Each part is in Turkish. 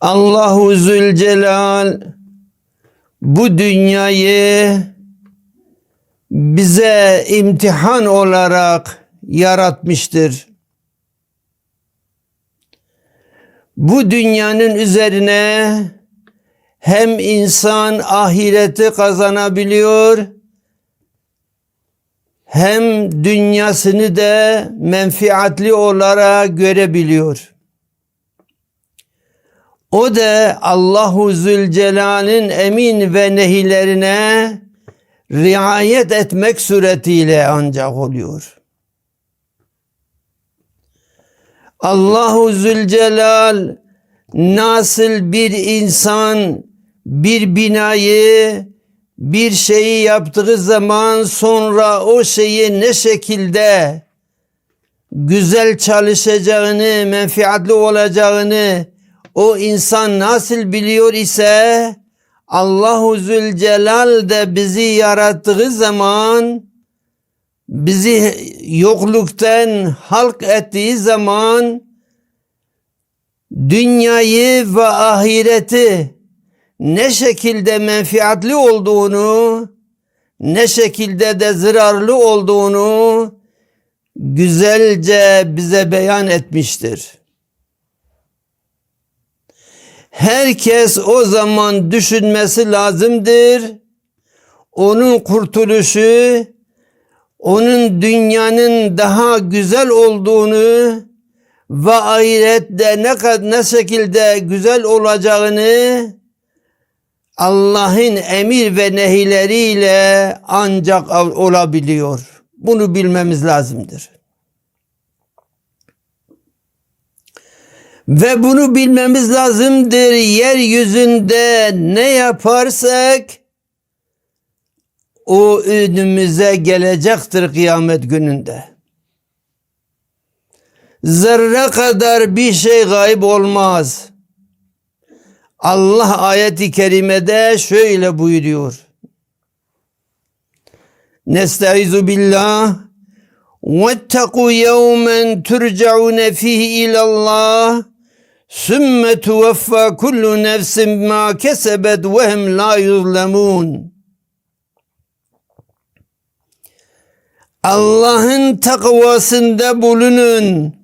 Allahu Zülcelal bu dünyayı bize imtihan olarak yaratmıştır. Bu dünyanın üzerine hem insan ahireti kazanabiliyor hem dünyasını da menfiatli olarak görebiliyor. O da Allahu Zülcelal'in emin ve nehilerine riayet etmek suretiyle ancak oluyor. Allahu Zülcelal nasıl bir insan bir binayı bir şeyi yaptığı zaman sonra o şeyi ne şekilde güzel çalışacağını, menfiatli olacağını o insan nasıl biliyor ise Allahu Zülcelal de bizi yarattığı zaman bizi yokluktan halk ettiği zaman dünyayı ve ahireti ne şekilde menfiatli olduğunu, ne şekilde de zararlı olduğunu güzelce bize beyan etmiştir. Herkes o zaman düşünmesi lazımdır. Onun kurtuluşu, onun dünyanın daha güzel olduğunu ve ahirette ne kadar ne şekilde güzel olacağını Allah'ın emir ve nehileriyle ancak olabiliyor. Bunu bilmemiz lazımdır. Ve bunu bilmemiz lazımdır. Yeryüzünde ne yaparsak o önümüze gelecektir kıyamet gününde. Zerre kadar bir şey gayb olmaz. Allah ayeti kerimede şöyle buyuruyor. Nestaizu billah وَاتَّقُوا يَوْمًا تُرْجَعُونَ فِيهِ إِلَى اللّٰهِ Sümme tuveffa kullu nefsin ma kesebet ve hem la yuzlemun. Allah'ın takvasında bulunun.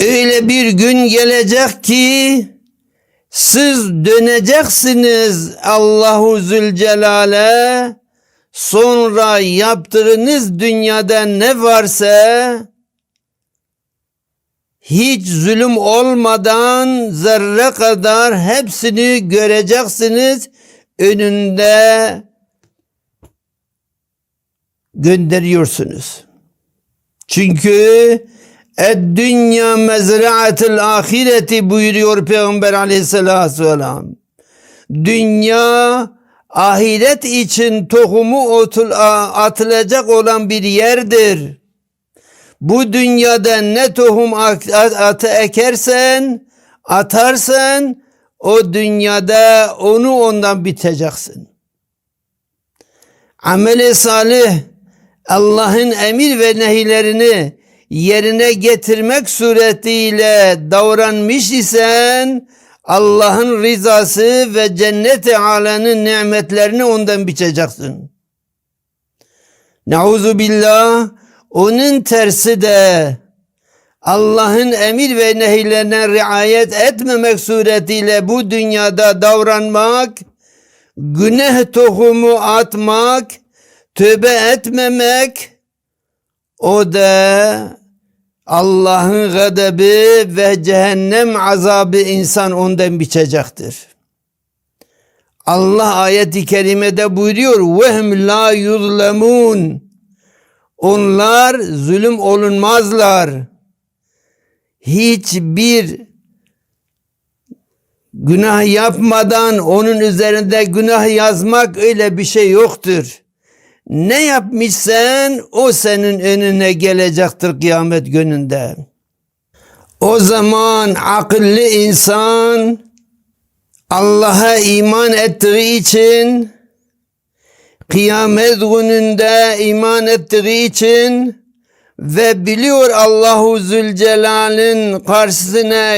Öyle bir gün gelecek ki siz döneceksiniz Allahu Zülcelal'e sonra yaptığınız dünyada ne varsa hiç zulüm olmadan zerre kadar hepsini göreceksiniz önünde gönderiyorsunuz. Çünkü Dünya mezraatil ahireti buyuruyor Peygamber aleyhissalatü vesselam. Dünya ahiret için tohumu atılacak olan bir yerdir. Bu dünyada ne tohum atı ekersen, atarsan o dünyada onu ondan biteceksin. Ameli salih Allah'ın emir ve nehilerini yerine getirmek suretiyle davranmış isen Allah'ın rızası ve cennet-i alanın nimetlerini ondan biçeceksin. Nauzu billah onun tersi de Allah'ın emir ve nehirlerine riayet etmemek suretiyle bu dünyada davranmak, günah tohumu atmak, tövbe etmemek, o da Allah'ın gadebi ve cehennem azabı insan ondan biçecektir. Allah ayeti kerimede buyuruyor. Vehm la yuzlemun. Onlar zulüm olunmazlar. Hiçbir günah yapmadan onun üzerinde günah yazmak öyle bir şey yoktur. Ne yapmışsan o senin önüne gelecektir kıyamet gününde. O zaman akıllı insan Allah'a iman ettiği için kıyamet gününde iman ettiği için ve biliyor Allahu Zülcelal'in karşısına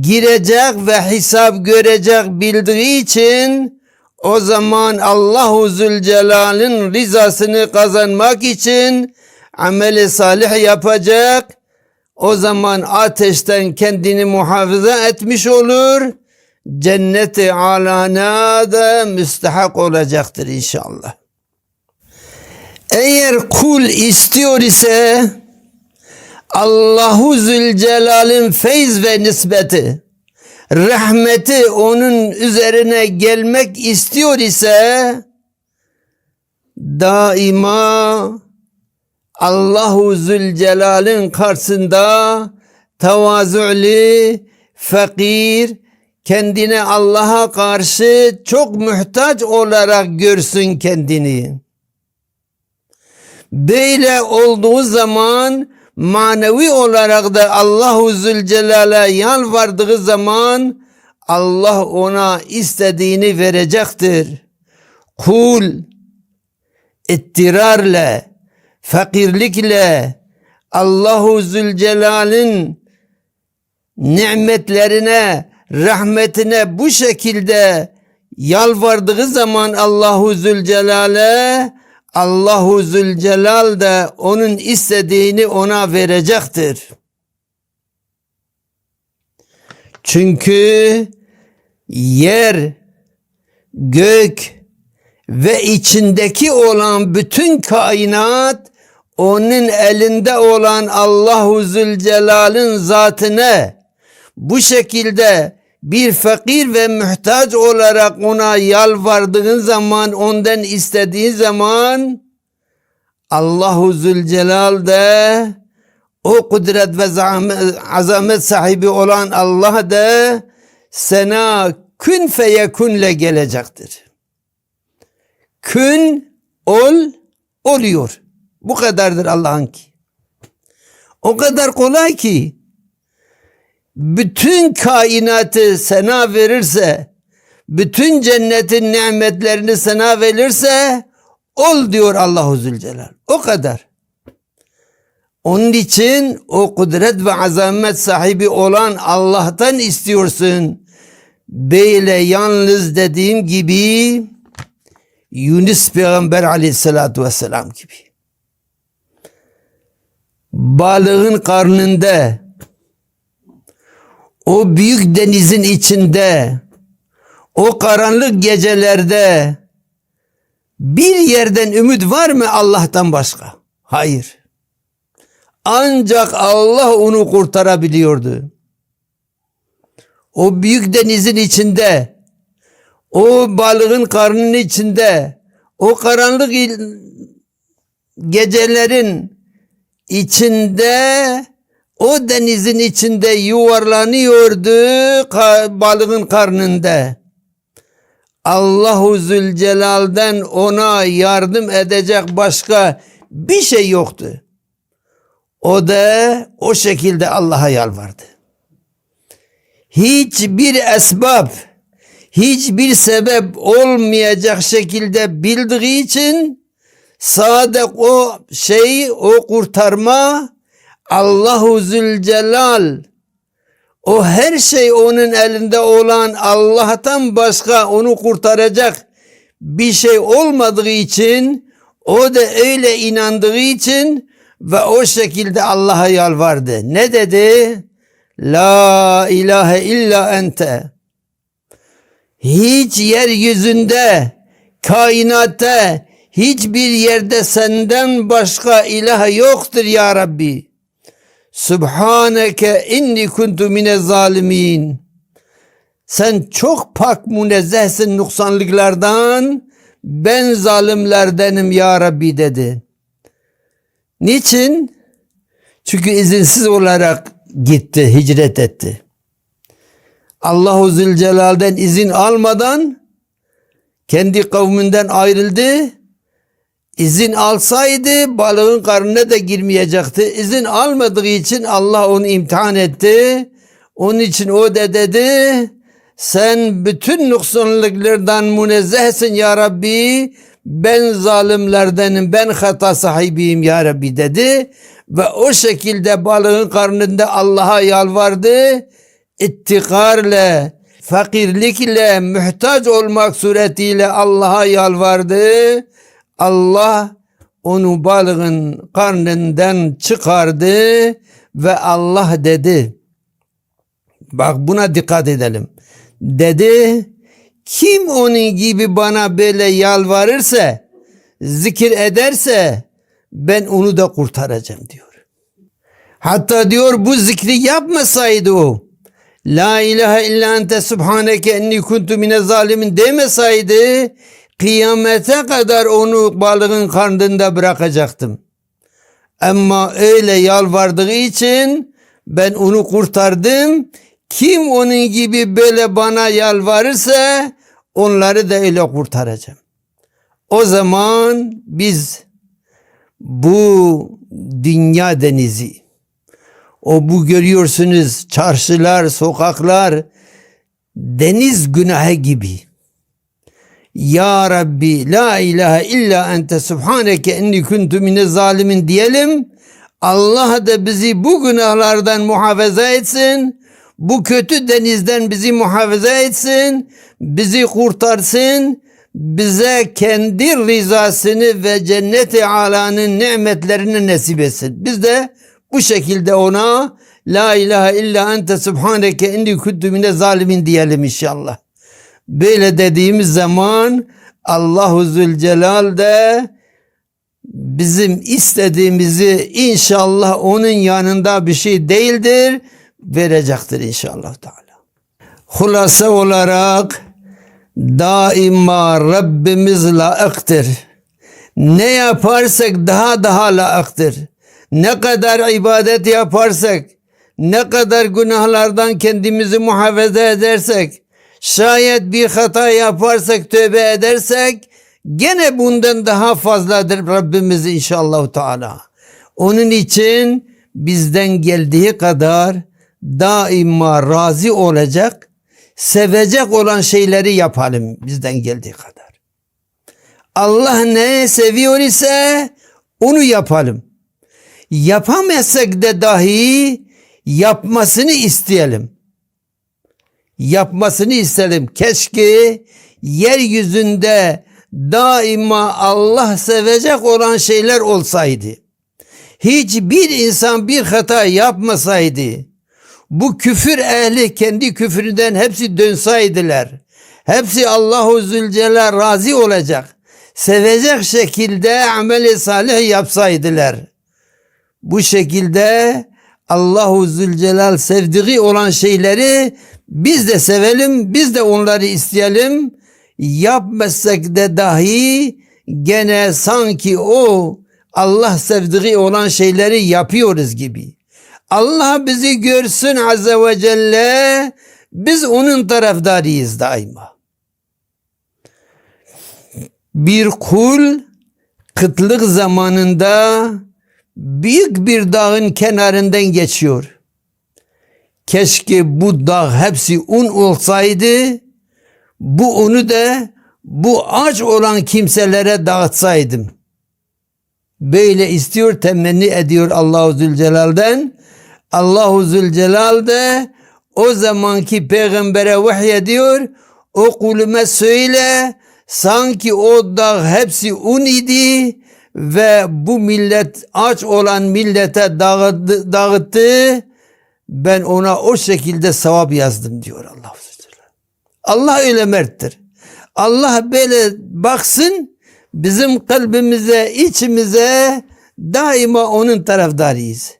girecek ve hesap görecek bildiği için o zaman Allahu Zülcelal'in rızasını kazanmak için ameli salih yapacak. O zaman ateşten kendini muhafaza etmiş olur. Cenneti alana da müstehak olacaktır inşallah. Eğer kul istiyor ise Allahu Zülcelal'in feyz ve nispeti, rahmeti onun üzerine gelmek istiyor ise daima Allahu Zülcelal'in karşısında tevazu'li, fakir, kendine Allah'a karşı çok muhtaç olarak görsün kendini. Böyle olduğu zaman manevi olarak da Allahu Zülcelal'e yalvardığı zaman Allah ona istediğini verecektir. Kul ittirarla, fakirlikle Allahu Zülcelal'in nimetlerine, rahmetine bu şekilde yalvardığı zaman Allahu Zülcelal'e Allahu Zülcelal da onun istediğini ona verecektir. Çünkü yer, gök ve içindeki olan bütün kainat onun elinde olan Allahu Zülcelal'in zatine bu şekilde bir fakir ve muhtaç olarak ona yalvardığın zaman, ondan istediğin zaman Allahu Zülcelal de o kudret ve azamet sahibi olan Allah da sana kün feyekunle gelecektir. Kün ol oluyor. Bu kadardır Allah'ın ki. O kadar kolay ki bütün kainatı sana verirse, bütün cennetin nimetlerini sana verirse, ol diyor Allahu Zülcelal. O kadar. Onun için o kudret ve azamet sahibi olan Allah'tan istiyorsun. Böyle yalnız dediğim gibi Yunus peygamber aleyhissalatu vesselam gibi. Balığın karnında o büyük denizin içinde, o karanlık gecelerde bir yerden ümit var mı Allah'tan başka? Hayır. Ancak Allah onu kurtarabiliyordu. O büyük denizin içinde, o balığın karnının içinde, o karanlık gecelerin içinde o denizin içinde yuvarlanıyordu balığın karnında. Allahu Zülcelal'den ona yardım edecek başka bir şey yoktu. O da o şekilde Allah'a yalvardı. Hiçbir esbab, hiçbir sebep olmayacak şekilde bildiği için sadece o şey, o kurtarma Allahu Zülcelal o her şey onun elinde olan Allah'tan başka onu kurtaracak bir şey olmadığı için o da öyle inandığı için ve o şekilde Allah'a yalvardı. Ne dedi? La ilahe illa ente. Hiç yeryüzünde, kainatta, hiçbir yerde senden başka ilah yoktur ya Rabbi. Subhaneke inni kuntu mine zalimin. Sen çok pak münezzehsin nuksanlıklardan. Ben zalimlerdenim ya Rabbi dedi. Niçin? Çünkü izinsiz olarak gitti, hicret etti. Allahu Zülcelal'den izin almadan kendi kavminden ayrıldı. İzin alsaydı balığın karnına da girmeyecekti. İzin almadığı için Allah onu imtihan etti. Onun için o da dedi sen bütün noksanlıklardan münezzehsin ya Rabbi. Ben zalimlerdenim, ben hata sahibiyim ya Rabbi dedi. Ve o şekilde balığın karnında Allah'a yalvardı. İttikarla, fakirlikle, muhtaç olmak suretiyle Allah'a yalvardı. Allah onu balığın karnından çıkardı ve Allah dedi. Bak buna dikkat edelim. Dedi kim onun gibi bana böyle yalvarırsa, zikir ederse ben onu da kurtaracağım diyor. Hatta diyor bu zikri yapmasaydı o. La ilahe illa ente subhaneke enni kuntu mine zalimin demesaydı kıyamete kadar onu balığın karnında bırakacaktım. Ama öyle yalvardığı için ben onu kurtardım. Kim onun gibi böyle bana yalvarırsa onları da öyle kurtaracağım. O zaman biz bu dünya denizi o bu görüyorsunuz çarşılar, sokaklar deniz günahı gibi. Ya Rabbi la ilahe illa ente subhaneke enni kuntu mine zalimin diyelim. Allah da bizi bu günahlardan muhafaza etsin. Bu kötü denizden bizi muhafaza etsin. Bizi kurtarsın. Bize kendi rızasını ve cennet-i alanın nimetlerini nasip etsin. Biz de bu şekilde ona La ilahe illa ente subhaneke inni kuntu mine zalimin diyelim inşallah. Böyle dediğimiz zaman Allahu Zülcelal de bizim istediğimizi inşallah onun yanında bir şey değildir verecektir inşallah Teala. Hulasa olarak daima Rabbimiz layıktır. Ne yaparsak daha daha layıktır. Ne kadar ibadet yaparsak, ne kadar günahlardan kendimizi muhafaza edersek, şayet bir hata yaparsak, tövbe edersek, gene bundan daha fazladır Rabbimiz inşallah Teala. Onun için bizden geldiği kadar daima razı olacak, sevecek olan şeyleri yapalım bizden geldiği kadar. Allah ne seviyor ise onu yapalım. Yapamazsak da dahi yapmasını isteyelim. Yapmasını isteyelim. Keşke yeryüzünde daima Allah sevecek olan şeyler olsaydı. Hiçbir insan bir hata yapmasaydı. Bu küfür ehli kendi küfründen hepsi dönseydiler. Hepsi Allahu Zülcelal razı olacak. Sevecek şekilde ameli salih yapsaydılar. Bu şekilde Allahu Zülcelal sevdiği olan şeyleri biz de sevelim, biz de onları isteyelim. Yapmasak da dahi gene sanki o Allah sevdiği olan şeyleri yapıyoruz gibi. Allah bizi görsün azze ve celle biz onun taraftarıyız daima. Bir kul kıtlık zamanında büyük bir dağın kenarından geçiyor. Keşke bu dağ hepsi un olsaydı, bu unu da bu aç olan kimselere dağıtsaydım. Böyle istiyor, temenni ediyor Allahu Zülcelal'den. Allahu Zülcelal de o zamanki peygambere vahyediyor. O kulüme söyle sanki o dağ hepsi un idi ve bu millet aç olan millete dağıttı, dağıttı. Ben ona o şekilde sevap yazdım diyor Allah. Allah öyle merttir. Allah böyle baksın bizim kalbimize, içimize daima onun taraftarıyız.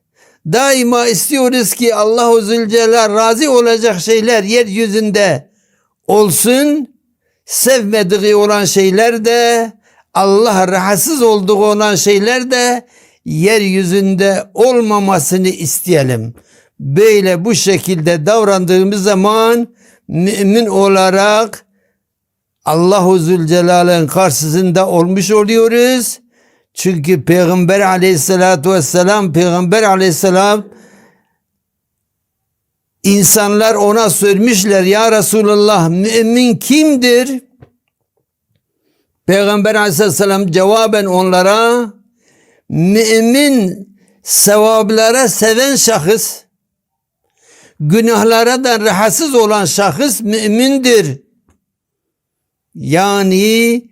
Daima istiyoruz ki Allahu Zülcelal razı olacak şeyler yeryüzünde olsun. Sevmediği olan şeyler de Allah rahatsız olduğu olan şeyler de yeryüzünde olmamasını isteyelim. Böyle bu şekilde davrandığımız zaman mümin olarak Allahu Zülcelal'in karşısında olmuş oluyoruz. Çünkü Peygamber aleyhissalatu vesselam Peygamber aleyhisselam insanlar ona sormuşlar ya Resulallah mümin kimdir? Peygamber aleyhisselam cevaben onlara mümin sevaplara seven şahıs günahlara da rahatsız olan şahıs mümindir. Yani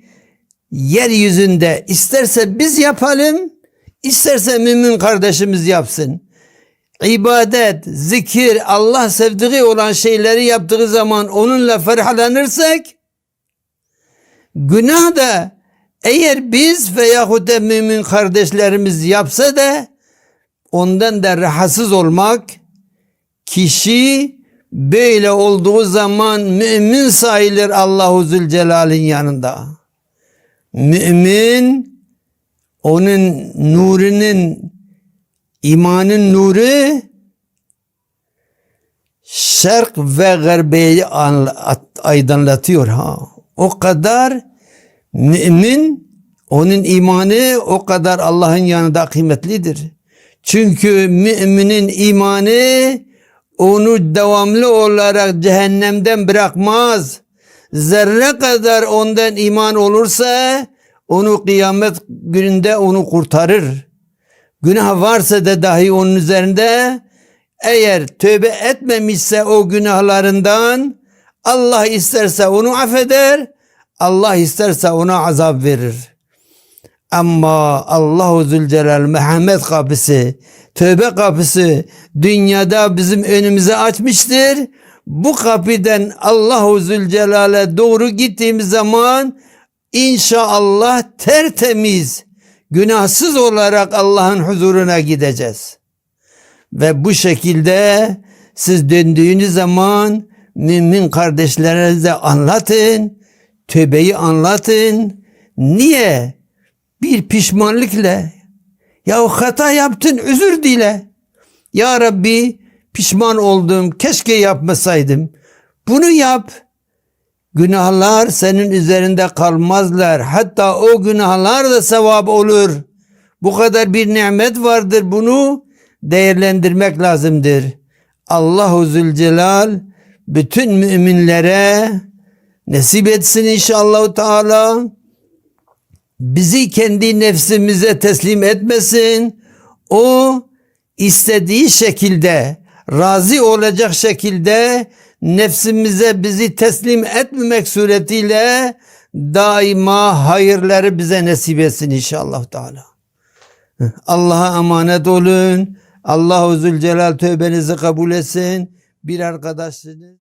yeryüzünde isterse biz yapalım, isterse mümin kardeşimiz yapsın. İbadet, zikir, Allah sevdiği olan şeyleri yaptığı zaman onunla ferahlanırsak, günah da eğer biz veyahut da mümin kardeşlerimiz yapsa da ondan da rahatsız olmak, kişi böyle olduğu zaman mümin sayılır Allahu Zülcelal'in yanında. Mümin onun nurunun imanın nuru şerk ve garbeyi aydınlatıyor ha. O kadar mümin onun imanı o kadar Allah'ın yanında kıymetlidir. Çünkü müminin imanı onu devamlı olarak cehennemden bırakmaz. Zerre kadar ondan iman olursa onu kıyamet gününde onu kurtarır. Günah varsa da dahi onun üzerinde eğer tövbe etmemişse o günahlarından Allah isterse onu affeder. Allah isterse ona azap verir. Ama Allahu Zülcelal Muhammed kapısı, tövbe kapısı dünyada bizim önümüze açmıştır. Bu kapıdan Allahu Zülcelal'e doğru gittiğimiz zaman inşallah tertemiz, günahsız olarak Allah'ın huzuruna gideceğiz. Ve bu şekilde siz döndüğünüz zaman mümin kardeşlerinize anlatın, tövbeyi anlatın. Niye? Bir pişmanlıkla. Ya hata yaptın özür dile. Ya Rabbi pişman oldum keşke yapmasaydım. Bunu yap. Günahlar senin üzerinde kalmazlar. Hatta o günahlar da sevap olur. Bu kadar bir nimet vardır. Bunu değerlendirmek lazımdır. Allahu Zülcelal bütün müminlere nasip etsin inşallah Teala. Bizi kendi nefsimize teslim etmesin. O istediği şekilde razı olacak şekilde nefsimize bizi teslim etmemek suretiyle daima hayırları bize nasip etsin inşallah Teala. Allah'a emanet olun. Allahu Zülcelal tövbenizi kabul etsin. Bir arkadaşsınız.